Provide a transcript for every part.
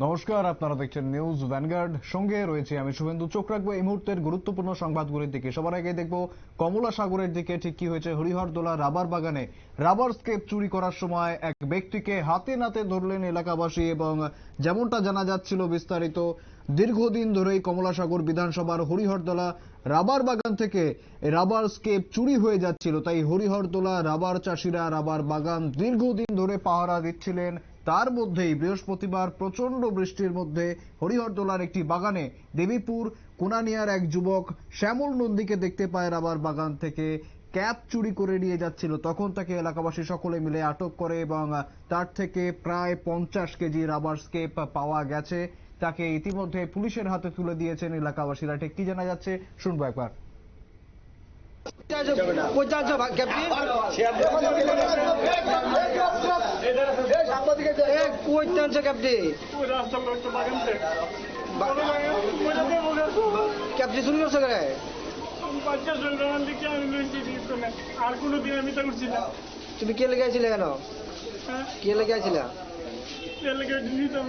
নমস্কার, আপনারা দেখছেন নিউজ ভ্যানগার্ড সঙ্গে রয়েছে আমি শুভেন্দু। চোখ রাখব এই মুহূর্তের গুরুত্বপূর্ণ সংবাদগুলির দিকে। সবার আগে দেখব, কমলা সাগরের দিকে ঠিক কি হয়েছে? হরিহরদোলা রাবার বাগানে রাবার স্কেপ চুরি করার সময় এক ব্যক্তিকে হাতে নাতে ধরলেন এলাকাবাসী এবং যেমনটা জানা যাচ্ছিল বিস্তারিত, দীর্ঘদিন ধরেই কমলাসাগর বিধানসভার হরিহরদোলা রাবার বাগান থেকে রাবার স্কেপ চুরি হয়ে যাচ্ছিল। তাই হরিহরদোলা রাবার চাষিরা রাবার বাগান দীর্ঘদিন ধরে পাহারা দিচ্ছিলেন। তার মধ্যেই বৃহস্পতিবার প্রচণ্ড বৃষ্টির মধ্যে হরিহরদোলার একটি বাগানে দেবীপুর কুনানিয়ার এক যুবক শ্যামল নন্দীকে দেখতে পায় রাবার বাগান থেকে। ক্যাপ চুরি করে নিয়ে যাচ্ছিল। তখন তাকে এলাকাবাসী সকলে মিলে আটক করে এবং তার থেকে প্রায় পঞ্চাশ কেজি রাবার স্কেপ পাওয়া গেছে। তাকে ইতিমধ্যে পুলিশের হাতে তুলে দিয়েছেন এলাকাবাসীরা। ঠিক কি জানা যাচ্ছে? শুনব একবার। পঞ্চাশ ক্যাপ্টেন টানছে ক্যাপটি ক্যাপটি শুরু করছে করে আর কোনো দিন আমি তো করছি না তুমি কে লেগে আছিলে কেন হ্যাঁ। কে লেগে আছিলে কে লেগে নিতাম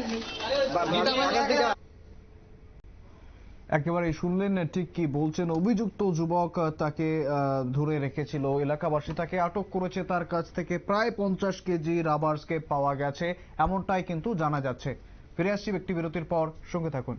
একেবারে শুনলেন ঠিক কি বলছেন অভিযুক্ত যুবক তাকে ধরে রেখেছিল এলাকাবাসী। তাকে আটক করেছে তার কাছ থেকে প্রায় পঞ্চাশ কেজি রাবার স্কেপ পাওয়া গেছে, এমনটাই কিন্তু জানা যাচ্ছে। ফিরে আসছি ব্যক্তি বিরতির পর, সঙ্গে থাকুন।